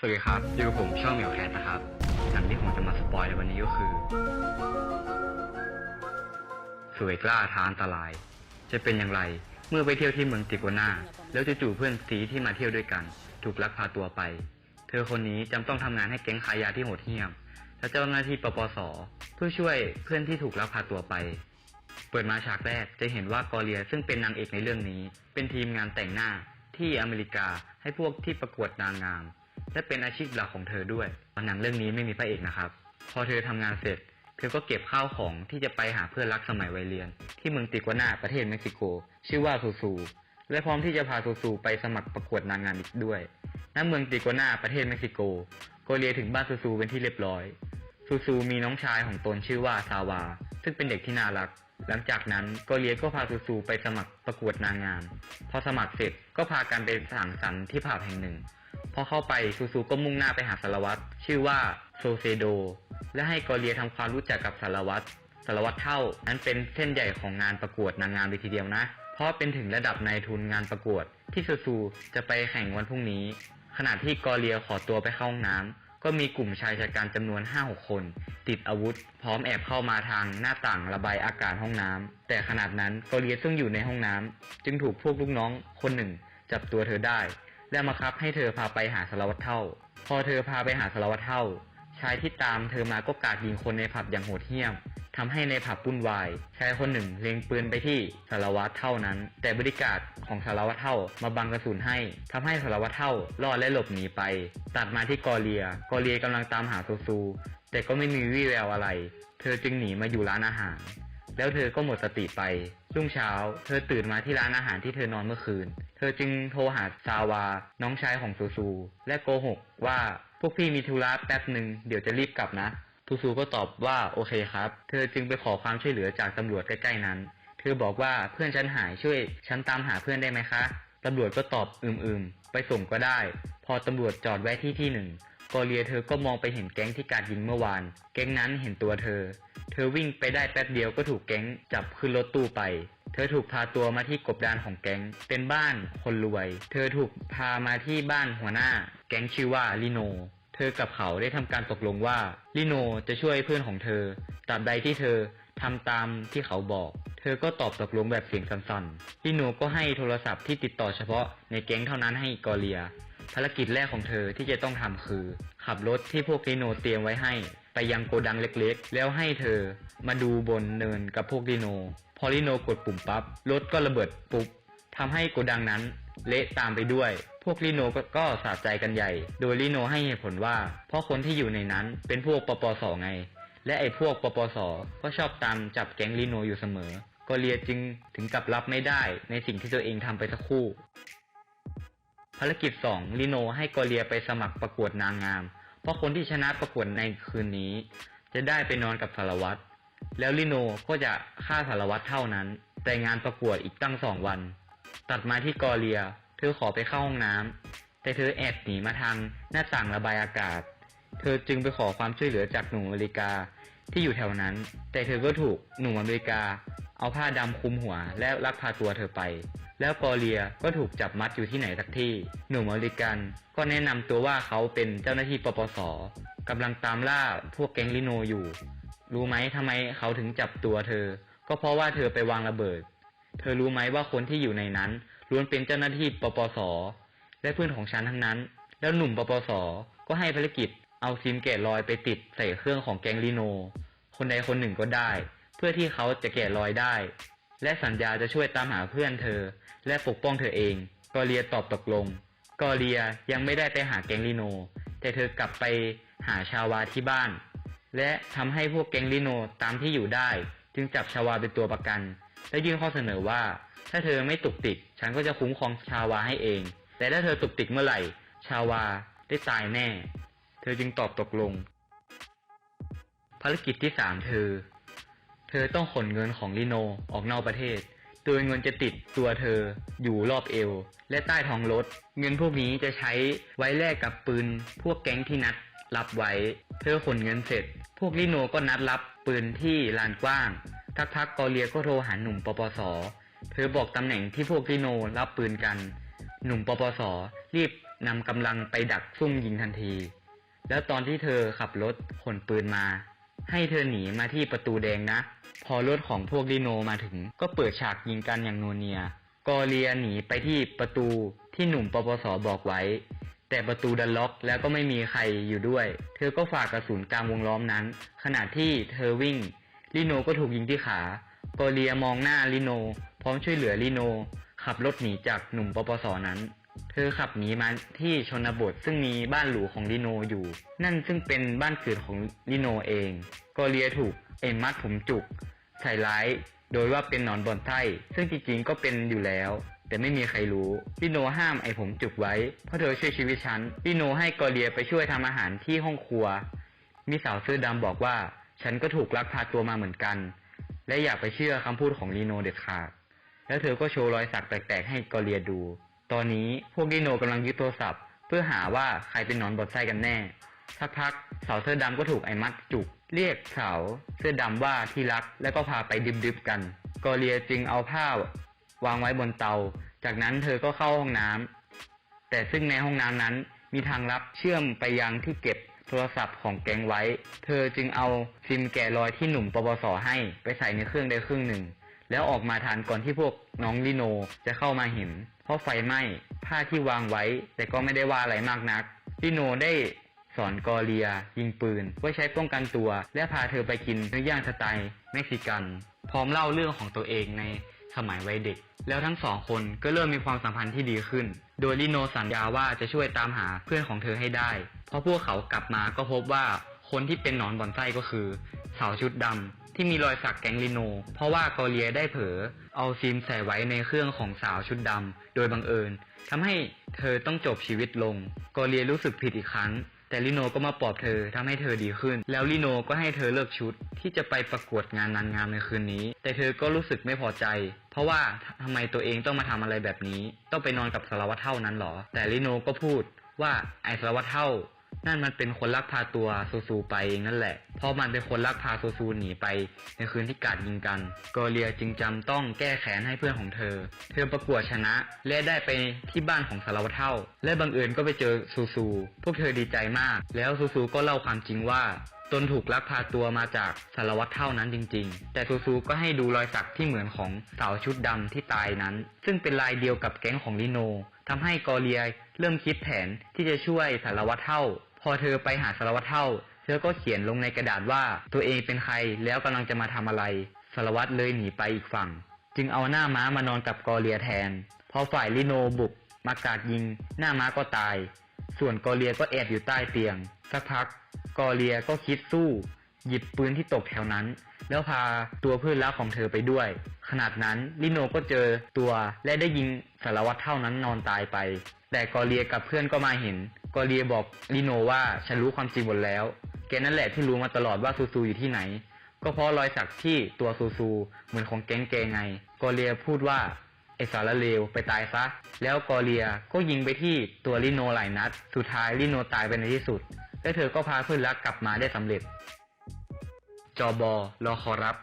สวัสดีครับอยู่กับผมช่องเหมียวแคทนะครับหนังที่ผมจะมาสปอยในวันนี้ก็คือสวยกล้าท้าอันตราย จะเป็นอย่างไร เมื่อไปเที่ยวที่เมืองติโกนาแล้วจู่ๆเพื่อนซีที่มาเที่ยวด้วยกัน ถูกลักพาตัวไป เธอคนนี้จำต้องทำงานให้แก๊งขายยาที่โหดเหี้ยม และเจ้าหน้าที่ปปส เพื่อช่วยเพื่อนที่ถูกลักพาตัวไป เปิดมาฉากแรกจะเห็นว่ากอเลียซึ่งเป็นนางเอกในเรื่องนี้ เป็นทีมงานแต่งหน้าที่อเมริกาให้พวกที่ประกวดนางงาม และเป็นอาชีพหลักของเธอด้วยหนังเรื่องนี้ไม่มีพระเอกนะครับ พอเธอทำงานเสร็จ เธอก็เก็บข้าวของที่จะไปหาเพื่อนรักสมัยวัยเรียน ที่เมืองติกวานาประเทศเม็กซิโก ชื่อว่าซูซู และพร้อมที่จะพาซูซูไปสมัครประกวดนางงามอีกด้วยณเมืองติกวานาประเทศเม็กซิโกโกเลียถึงบ้านซูซูเป็นที่เรียบร้อยซูซูมีน้องชายของตนชื่อว่าซาวา ซึ่งเป็นเด็กที่น่ารัก หลังจากนั้นโกเลียก็พาซูซูไปสมัครประกวดนางงาม พอสมัครเสร็จก็พากันไปสังสรรค์ที่ผับแห่งหนึ่ง อเข้าไปซูซูก็มุ่งหน้าไปหาสารวัตรชื่อว่าโซเซโด และให้โกเลียทำความรู้จักกับสารวัตรสารวัตรเท่านั้นเป็นเส้นใหญ่ของงานประกวดนางงามเลยทีเดียวนะ เพราะเป็นถึงระดับนายทุนงานประกวด ที่ซูซูจะไปแข่งวันพรุ่งนี้ ขณะที่กอเลียขอตัวไปเข้าห้องน้ำก็มีกลุ่มชายชะกันจำนวน 5-6 คน ติดอาวุธ พร้อมแอบเข้ามาทางหน้าต่างระบายอากาศห้องน้ำแต่ขนาดนั้นกอเลียซึ่งอยู่ในห้องน้ำจึงถูกพวกลูกน้องคนหนึ่ง จับตัวเธอได้ และมาคับให้เธอพาไปหาสารวัตรเท่า พอเธอพาไปหาสารวัตรเท่า ชายที่ตามเธอมาก็กาดยิงคนในผับอย่างโหดเหี้ยมทำให้ในผับวุ่นวาย ชายคนหนึ่งเล็งปืนไปที่สารวัตรเท่านั้น แต่บริการของสารวัตรเท่ามาบังกระสุนให้ทำให้สารวัตรเท่ารอดและหลบหนีไป ตัดมาที่กอเลีย กอเลียกำลังตามหาซูซู แต่ก็ไม่มีวี่แววอะไร เธอจึงหนีมาอยู่ร้านอาหาร แล้วเธอก็หมดสติไป รุ่งเช้า เธอตื่นมาที่ร้านอาหารที่เธอนอนเมื่อคืน เธอจึงโทรหาซาวา น้องชายของซูซู และโกหกว่าพวกพี่มีธุระแป๊บหนึ่งเดี๋ยวจะรีบกลับนะซูซูก็ตอบว่าโอเคครับ เธอจึงไปขอความช่วยเหลือจากตำรวจใกล้ๆนั้น เธอบอกว่าเพื่อนฉันหายช่วย ฉันตามหาเพื่อนได้ไหมคะตำรวจก็ตอบอืมๆไปส่งก็ได้ พอตำรวจจอดแวะที่ที่หนึ่ง กอเลียเธอก็มองไปเห็นแก๊งที่กาดยิงเมื่อวาน แก๊งนั้นเห็นตัวเธอ เธอวิ่งไปได้แป๊บเดียวก็ถูกแก๊งจับขึ้นรถตู้ไป เธอถูกพาตัวมาที่กบดานของแก๊ง เป็นบ้านคนรวย เธอถูกพามาที่บ้านหัวหน้า แก๊งชื่อว่าลิโน เธอกับเขาได้ทำการตกลงว่าลิโนจะช่วยเพื่อนของเธอ ตราบใดที่เธอทำตามที่เขาบอก เธอก็ตอบตกลงแบบเสียงสั่นๆลิโนก็ให้โทรศัพท์ที่ติดต่อเฉพาะในแก๊งเท่านั้นให้กอเลีย ภารกิจแรกของเธอที่จะต้องทำคือ ขับรถที่พวกลิโนเตรียมไว้ให้ ไปยังโกดังเล็กๆ แล้วให้เธอมาดูบนเนินกับพวกลิโน พอลิโนกดปุ่มปั๊บรถก็ระเบิดปุ๊บทำให้โกดังนั้นเละตามไปด้วย พวกลิโนก็ก็สาใจกันใหญ่ โดยลิโนให้เหตุผลว่า เพราะคนที่อยู่ในนั้นเป็นพวกปปสไง และไอ้พวกปปสก็ชอบตามจับแก๊งลิโนอยู่เสมอ ก็เลียจึงถึงกับรับไม่ได้ในสิ่งที่ตัวเองทำไปสักครู่ ภารกิจ 2 ลิโนให้กอเลียไปสมัครประกวดนางงาม เพราะคนที่ชนะประกวดในคืนนี้ จะได้ไปนอนกับสารวัตร แล้วลิโนก็จะฆ่าสารวัตรเท่านั้น แต่งานประกวดอีกตั้งสองวัน ตัดมาที่กอเลีย เธอขอไปเข้าห้องน้ำแต่เธอแอบหนีมาทางหน้าต่างระบายอากาศ เธอจึงไปขอความช่วยเหลือจากหนุ่มอเมริกาที่อยู่แถวนั้น แต่เธอก็ถูกหนุ่มอเมริกา เอาผ้าดำคลุมหัวและลักพาตัวเธอไป แล้วกอเลียก็ถูกจับมัดอยู่ที่ไหนสักที่ หนุ่มอเมริกันก็แนะนำตัวว่าเขาเป็นเจ้าหน้าที่ปปสกำลังตามล่าพวกแก๊งลิโนอยู่ รู้ไหมทำไมเขาถึงจับตัวเธอ ก็เพราะว่าเธอไปวางระเบิด เธอรู้ไหมว่าคนที่อยู่ในนั้นล้วนเป็นเจ้าหน้าที่ปปสและเพื่อนของฉันทั้งนั้น แล้วหนุ่มปปสก็ให้ภารกิจเอาซิมแกะรอยไปติดใส่เครื่องของแก๊งลิโน คนใดคนหนึ่งก็ได้ เพื่อที่เขาจะแกะรอยได้ และสัญญาจะช่วยตามหาเพื่อนเธอ และปกป้องเธอเอง กอเลียตอบตกลง กอเลียยังไม่ได้ไปหาแกงลิโน แต่เธอกลับไปหาชาวาที่บ้าน และทำให้พวกแกงลิโนตามที่อยู่ได้ จึงจับชาวาเป็นตัวประกัน และยื่นข้อเสนอว่า ถ้าเธอไม่ตุกติกฉันก็จะคุ้มครองชาวาให้เอง แต่ถ้าเธอตุกติกเมื่อไหร่ ชาวาได้ตายแน่ เธอจึงตอบตกลง ภารกิจที่สามเธอ เธอต้องขนเงินของลิโนออกนอกประเทศ โดยเงินจะติดตัวเธออยู่รอบเอว และใต้ท้องรถ เงินพวกนี้จะใช้ไว้แลกกับปืน พวกแก๊งที่นัดรับไว้ เธอขนเงินเสร็จ พวกลิโนก็นัดรับปืนที่ลานกว้างทักพักกอเลียก็โทรหาหนุ่มปปส เธอบอกตำแหน่งที่พวกลิโนรับปืนกัน หนุ่มปปส รีบนำกำลังไปดักซุ่มยิงทันที แล้วตอนที่เธอขับรถขนปืนมา ให้เธอหนีมาที่ประตูแดงนะ พอรถของพวกดิโนมาถึง ก็เปิดฉากยิงกันอย่างโนเนีย กอเลียหนีไปที่ประตูที่หนุ่มปปสบอกไว้ แต่ประตูดันล็อกแล้วก็ไม่มีใครอยู่ด้วย เธอก็ฝากกระสุนกลางวงล้อมนั้น ขณะที่เธอวิ่ง ลิโนก็ถูกยิงที่ขา กอเลียมองหน้าลิโน พร้อมช่วยเหลือลิโน ขับรถหนีจากหนุ่มปปสนั้น เธอขับหนีมาที่ชนบทซึ่งมีบ้านหรูของลิโนอยู่ นั่นซึ่งเป็นบ้านเกิดของลิโนเอง กอเลียถูกเอ็มมัดผมจุก ใส่ร้าย โดยว่าเป็นหนอนบอนไส้ซึ่งจริงๆก็เป็นอยู่แล้ว แต่ไม่มีใครรู้ลิโนห้ามไอผมจุกไว้ เพราะเธอช่วยชีวิตฉันลิโนให้กอเลียไปช่วยทำอาหารที่ห้องครัว มีสาวเสื้อดำบอกว่า ฉันก็ถูกลักพาตัวมาเหมือนกัน และอย่าไปเชื่อคำพูดของลีโนเด็ดขาดแล้วเธอก็โชว์รอยสักแปลกๆให้กอเลียดู ตอนนี้พวกลีโนกำลังยึดโทรศัพท์ เพื่อหาว่าใครเป็นนอนบอดไส้กันแน่ สักพักสาวเสื้อดำก็ถูกไอ้มัดจุก เรียกสาวเสื้อดำว่าที่รักแล้วก็พาไปดิบๆกัน กอเลียจึงเอาผ้าวางไว้บนเตา จากนั้นเธอก็เข้าห้องน้ำแต่ซึ่งในห้องน้ำนั้นมีทางลับเชื่อมไปยังที่เก็บโทรศัพท์ของแกงไว้ เธอจึงเอาซิมแกะรอยที่หนุ่มปปสให้ไปใส่ในเครื่องได้ครึ่องหนึ่ง แล้วออกมาทานก่อนที่พวกน้องลิโนจะเข้ามาเห็น เพราะไฟไหม้ผ้าที่วางไว้ แต่ก็ไม่ได้ว่าอะไรมากนักลิโนได้สอนกอเลีย ยิงปืนไว้ใช้ป้องกันตัว และพาเธอไปกินเนื้อย่างสไตล์เม็กซิกัน พร้อมเล่าเรื่องของตัวเองในสมัยวัยเด็ก แล้วทั้งสองคนก็เริ่มมีความสัมพันธ์ที่ดีขึ้น โดยลิโนสัญญาว่าจะช่วยตามหาเพื่อนของเธอให้ได้ เพราะพวกเขากลับมาก็พบว่าคนที่เป็นหนอนบอนไส้ก็คือ สาวชุดดำ ที่มีรอยสักแก๊งลิโน เพราะว่ากอเลียได้เผลอเอาซิมใส่ไว้ในเครื่องของสาวชุดดำโดยบังเอิญทำให้เธอต้องจบชีวิตลง กอเลียรู้สึกผิดอีกครั้ง แต่ลิโนก็มาปลอบเธอทำให้เธอดีขึ้น แล้วลิโนก็ให้เธอเลือกชุดที่จะไปประกวดงานนางงามในคืนนี้ แต่เธอก็รู้สึกไม่พอใจ เพราะว่าทำไมตัวเองต้องมาทำอะไรแบบนี้ ต้องไปนอนกับสารวัตรเท่านั้นหรอ แต่ลิโนก็พูดว่าไอสารวัตรเท่า นั่นมันเป็นคนลักพาตัวซูซูไปเองนั่นแหละ เพราะมันเป็นคนลักพาซูซูหนีไป ในคืนที่กาดยิงกันกอเลียจึงจำต้องแก้แค้นให้เพื่อนของเธอ เธอประกวดชนะ และได้ไปที่บ้านของสารวัตรเท่า และบังเอิญก็ไปเจอซูซู พวกเธอดีใจมาก แล้วซูซูก็เล่าความจริงว่าตนถูกลักพาตัวมาจากสารวัตรเท่านั้นจริง ๆ แต่ซูซูก็ให้ดูรอยสักที่เหมือนของสาวชุดดำที่ตายนั้น ซึ่งเป็นลายเดียวกับแก๊งของลิโนทำให้กอเลียเริ่มคิดแผนที่จะช่วยสารวัตรเท่า อเธอไปหาสารวัตรเท่า เธอก็เขียนลงในกระดาษว่าตัวเองเป็นใครแล้วกำลังจะมาทำอะไร สารวัตรเลยหนีไปอีกฝั่ง จึงเอาหน้าม้ามานอนกับกอเลียแทน พอฝ่ายลิโนบุกมากาดยิง หน้าม้าก็ตาย ส่วนกอเลียก็แอบอยู่ใต้เตียง สักพักกอเลียก็คิดสู้ หยิบปืนที่ตกแถวนั้น แล้วพาตัวเพื่อนรักของเธอไปด้วย ขนาดนั้นลิโนก็เจอตัวและได้ยิงสารวัตรเท่านั้นนอนตายไป แต่กอเลียกับเพื่อนก็มาเห็น กอเลียบอกลิโนว่าฉันรู้ความจริงหมดแล้ว แกนั่นแหละที่รู้มาตลอดว่าซูซูอยู่ที่ไหน ก็เพราะรอยสักที่ตัวซูซูเหมือนของแก๊งเกงไง กอเลียพูดว่าไอสารเลวไปตายซะ แล้วกอเลียก็ยิงไปที่ตัวลิโนหลายนัด สุดท้ายลิโนตายไปในที่สุด และเธอก็พาเพื่อนรักกลับมาได้สำเร็จ จอบอรอขอรับ